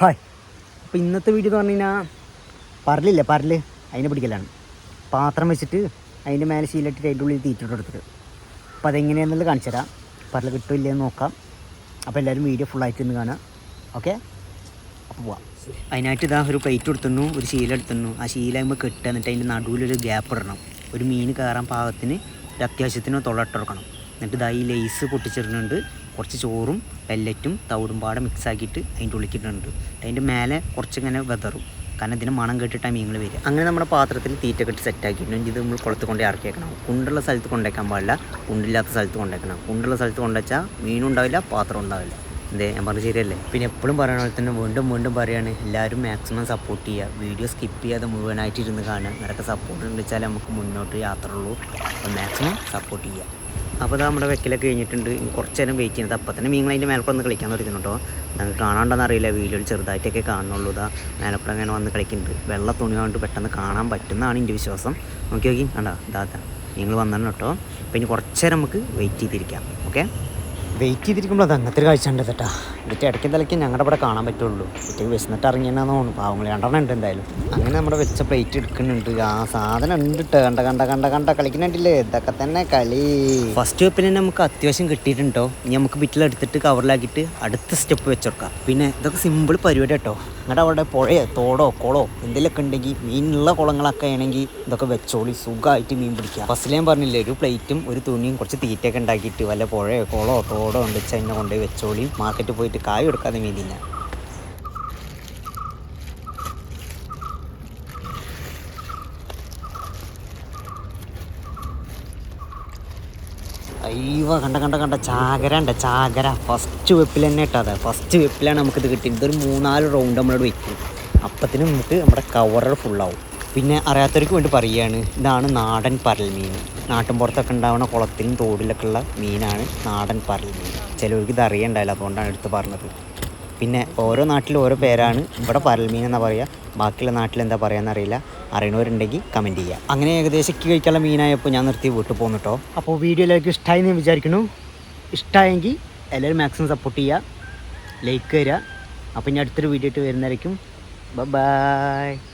Hi. അപ്പോൾ ഇന്നത്തെ video എന്ന് പറഞ്ഞു കഴിഞ്ഞാൽ പറലില്ല പറൽ അതിനെ പിടിക്കലാണ്. പാത്രം വെച്ചിട്ട് അതിന്റെ മേലെ ശീലിട്ടിട്ട് അതിന്റെ ഉള്ളിൽ തീറ്റിട്ട് കൊടുത്തിട്ട്. അപ്പോൾ അതെങ്ങനെയാണെന്നുള്ളത് കാണിച്ചു തരാം. പറൽ കിട്ടുമോ എന്ന് നോക്കാം. അപ്പോൾ എല്ലാവരും വീഡിയോ ഫുള്ളായിട്ട് ഒന്ന് കാണാം. ഓക്കെ അപ്പോൾ പോവാം. അതിനായിട്ട് ഇതാ ഒരു പ്ലേറ്റ് എടുത്തുന്നു ഒരു ശീല എടുത്തുന്നു ആ ശീല ആകുമ്പോൾ കെട്ടുക എന്നിട്ട് അതിന്റെ നടുവിലൊരു ഗ്യാപ്പ് ഇടണം. ഒരു മീൻ കയറാൻ പാകത്തിന് ഒരു അത്യാവശ്യത്തിന് തൊള്ളട്ട് കൊടുക്കണം. എന്നിട്ട് ഇതാ ഈ ലേസ് പൊട്ടിച്ചിടുന്നുണ്ട്. കുറച്ച് ചോറും പെല്ലറ്റും തവിടും പാടെ മിക്സ് ആക്കിയിട്ട് അതിന്റെ ഉള്ളിക്കിട്ടുണ്ട് അതിന്റെ മേലെ കുറച്ചിങ്ങനെ വെതറും കാരണം ഇതിന് മണം കേട്ടിട്ടാണ് മീനുകൾ വരിക. അങ്ങനെ നമ്മുടെ പാത്രത്തിൽ തീറ്റ കെട്ടി സെറ്റ് ആക്കിയിട്ടുണ്ട് ഇത് നമ്മൾ കുളത്ത് കൊണ്ട് ഇറക്കി വെക്കണം കുണ്ടുള്ള സ്ഥലത്ത് കൊണ്ടുവയ്ക്കാൻ പാടില്ല. കുണ്ടില്ലാത്ത സ്ഥലത്ത് കൊണ്ടേക്കണം. കുണ്ടുള്ള സ്ഥലത്ത് കൊണ്ടുവച്ചാൽ മീനും ഉണ്ടാവില്ല പാത്രം ഉണ്ടാവില്ല. എന്തേ? ഞാൻ പറഞ്ഞത് ശരിയല്ലേ? പിന്നെ എപ്പോഴും പറയുന്ന പോലെ തന്നെ വീണ്ടും വീണ്ടും പറയാണ് എല്ലാവരും മാക്സിമം സപ്പോർട്ട് ചെയ്യുക. വീഡിയോ സ്കിപ്പ് ചെയ്യാതെ മുഴുവനായിട്ട് ഇരുന്ന് കാണുക. നിനക്ക് സപ്പോർട്ട് ഉണ്ട് വെച്ചാൽ നമുക്ക് മുന്നോട്ട് യാത്ര ഉള്ളൂ. അപ്പോൾ മാക്സിമം സപ്പോർട്ട് ചെയ്യുക. അപ്പോൾ ഇതാ നമ്മുടെ വെക്കലൊക്കെ കഴിഞ്ഞിട്ടുണ്ട്. കുറച്ച് നേരം വെയിറ്റ് ചെയ്യുന്നത്. അപ്പോൾ തന്നെ മീങ്ങൾ അതിന്റെ മേലപ്പുറം ഒന്ന് കളിക്കാൻ തുടങ്ങുന്നുണ്ടോ നമുക്ക് കാണാണ്ടെന്ന് അറിയില്ല. വീഡിയോയിൽ ചെറുതായിട്ടൊക്കെ കാണുന്നുള്ളൂ. ഇതാ മേലപ്പുറം അങ്ങനെ വന്ന് കളിക്കുന്നുണ്ട്. വെള്ള തുണി കൊണ്ട് പെട്ടെന്ന് കാണാൻ പറ്റുന്നതാണ് എന്റെ വിശ്വാസം. നോക്കി നോക്കി. കണ്ടാ? ഇതാ നിങ്ങൾ വന്നു കേട്ടോ. അപ്പോൾ ഇനി കുറച്ച് നേരം നമുക്ക് വെയിറ്റ് ചെയ്തിരിക്കാം. ഓക്കെ വെയിറ്റ് ചെയ്തിരിക്കുമ്പോൾ അത് അങ്ങനത്തെ ഒരു കാഴ്ച ഉണ്ട് കേട്ടാ. എന്നിട്ട് ഇടയ്ക്ക് തലയ്ക്ക് ഞങ്ങളുടെ ഇവിടെ കാണാൻ പറ്റുള്ളൂ. കുട്ടിക്ക് വിശന്നിട്ട് ഇറങ്ങിയെന്നാന്ന് തോന്നുന്നു. പാവങ്ങൾ രണ്ടെണ്ണം ഉണ്ട് എന്തായാലും. അങ്ങനെ നമ്മുടെ വെച്ച പ്ലേറ്റ് എടുക്കുന്നുണ്ട്. ആ സാധനം ഉണ്ട് കേട്ടോ കണ്ട കണ്ട കണ്ട കണ്ട. കളിക്കുന്നുണ്ടല്ലേ? ഇതൊക്കെ തന്നെ കളി. ഫസ്റ്റ് വെപ്പിന് തന്നെ നമുക്ക് അത്യാവശ്യം കിട്ടിയിട്ടുണ്ടോ ഇനി നമുക്ക് ബിറ്റിലെടുത്തിട്ട് കവറിലാക്കിയിട്ട് അടുത്ത സ്റ്റെപ്പ് വെച്ചെടുക്കാം പിന്നെ ഇതൊക്കെ സിമ്പിൾ പരിപാടി കേട്ടോ നിങ്ങളുടെ അവിടെ പുഴയോ തോടോ കുളോ എന്തെങ്കിലുമൊക്കെ ഉണ്ടെങ്കിൽ മീനുള്ള കുളങ്ങളൊക്കെ ആണെങ്കിൽ ഇതൊക്കെ വെച്ചോളി സുഖമായിട്ട് മീൻ പിടിക്കുക ഫസ്റ്റിൽ ഞാൻ പറഞ്ഞില്ലേ ഒരു പ്ലേറ്റും ഒരു തുണിയും കുറച്ച് തീറ്റയൊക്കെ ഉണ്ടാക്കിയിട്ട് വല്ല പുഴയോ കുളോ തോടോ ഉണ്ട് വെച്ചാൽ എന്നെ കൊണ്ടുപോയി വെച്ചോളി. മാർക്കറ്റിൽ പോയിട്ട് കായ് എടുക്കാതെ മീൻ തിന്നാം അയ്യോ കണ്ട കണ്ട കണ്ട. ചാകര ഉണ്ട് ചാകര. ഫസ്റ്റ് വെപ്പിൽ തന്നെ ഇട്ടത് ഫസ്റ്റ് വെപ്പിലാണ് നമുക്കിത് കിട്ടിയത്. ഇതൊരു മൂന്നാൽ റൗണ്ട് നമ്മളോട് വെക്കും. അപ്പത്തിന് നമുക്ക് നമ്മുടെ കവറ് ഫുള്ളാവും പിന്നെ അറിയാത്തവർക്ക് വേണ്ടി പറയുകയാണ് ഇതാണ് നാടൻ പരൽ മീൻ. നാട്ടിൻ പുറത്തൊക്കെ ഉണ്ടാവുന്ന കുളത്തിലും തോടിലൊക്കെ ഉള്ള മീനാണ് നാടൻ പരൽ മീൻ. ചിലവർക്ക് ഇത് അറിയണ്ടായില്ല അതുകൊണ്ടാണ് എടുത്ത് പറഞ്ഞത്. പിന്നെ ഓരോ നാട്ടിലും ഓരോ പേരാണ്. ഇവിടെ പരൽമീൻ എന്നാ പറയുക ബാക്കിയുള്ള നാട്ടിൽ എന്താ പറയുക അറിയില്ല. അറിയണവരുണ്ടെങ്കിൽ കമന്റ് ചെയ്യുക. അങ്ങനെ ഏകദേശം കഴിക്കാനുള്ള മീനായപ്പോൾ ഞാൻ നിർത്തി വീട്ടിൽ പോകുന്നു കേട്ടോ അപ്പോൾ വീഡിയോ എല്ലാവർക്കും ഇഷ്ടമായി എന്ന് വിചാരിക്കുന്നു. ഇഷ്ടമായെങ്കിൽ എല്ലാവരും മാക്സിമം സപ്പോർട്ട് ചെയ്യുക. ലൈക്ക് തരിക അപ്പോൾ ഇനി അടുത്തൊരു വീഡിയോ ഇട്ട് വരുന്നതായിരിക്കും. ബൈ